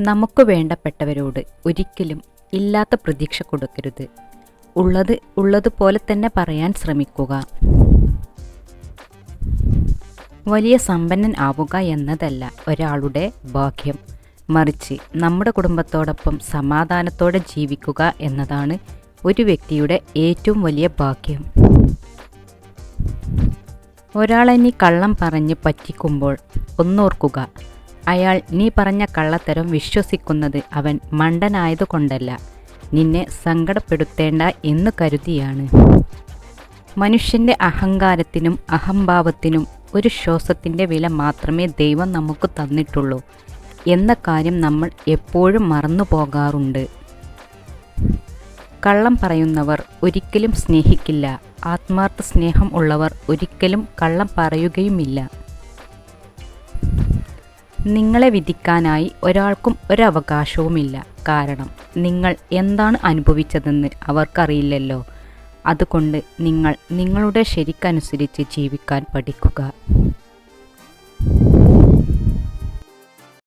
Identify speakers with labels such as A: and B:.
A: നമുക്ക് വേണ്ടപ്പെട്ടവരോട് ഒരിക്കലും ഇല്ലാത്ത പ്രതീക്ഷ കൊടുക്കരുത്. ഉള്ളത് ഉള്ളതുപോലെ തന്നെ പറയാൻ ശ്രമിക്കുക. വലിയ സമ്പന്നൻ ആവുക എന്നതല്ല ഒരാളുടെ ഭാഗ്യം. മറിച്ച് നമ്മുടെ കുടുംബത്തോടൊപ്പം സമാധാനത്തോടെ ജീവിക്കുക എന്നതാണ് ഒരു വ്യക്തിയുടെ ഏറ്റവും വലിയ ഭാഗ്യം. ഒരാളെ നീ കള്ളം പറഞ്ഞ് പറ്റിക്കുമ്പോൾ ഒന്നോർക്കുക അയാൾ നീ പറഞ്ഞ കള്ളത്തരം വിശ്വസിക്കുന്നത് അവൻ മണ്ടനായതുകൊണ്ടല്ല. നിന്നെ സങ്കടപ്പെടുത്തേണ്ട എന്ന് കരുതിയാണ്. മനുഷ്യന്റെ അഹങ്കാരത്തിനും അഹംഭാവത്തിനും ഒരു ശ്വാസത്തിന്റെ വില മാത്രമേ ദൈവം നമുക്ക് തന്നിട്ടുള്ളൂ. എന്ന കാര്യം നമ്മൾ എപ്പോഴും മറന്നു പോകാറുണ്ട്. കള്ളം പറയുന്നവർ ഒരിക്കലും സ്നേഹിക്കില്ല. ആത്മാർത്ഥ സ്നേഹം ഉള്ളവർ ഒരിക്കലും കള്ളം പറയുകയുമില്ല. നിങ്ങളെ വിധിക്കാനായി ഒരാൾക്കും ഒരവകാശവുമില്ല. കാരണം നിങ്ങൾ എന്താണ് അനുഭവിച്ചതെന്ന് അവർക്കറിയില്ലല്ലോ. അതുകൊണ്ട് നിങ്ങൾ നിങ്ങളുടെ ശരിക്കനുസരിച്ച് ജീവിക്കാൻ പഠിക്കുക.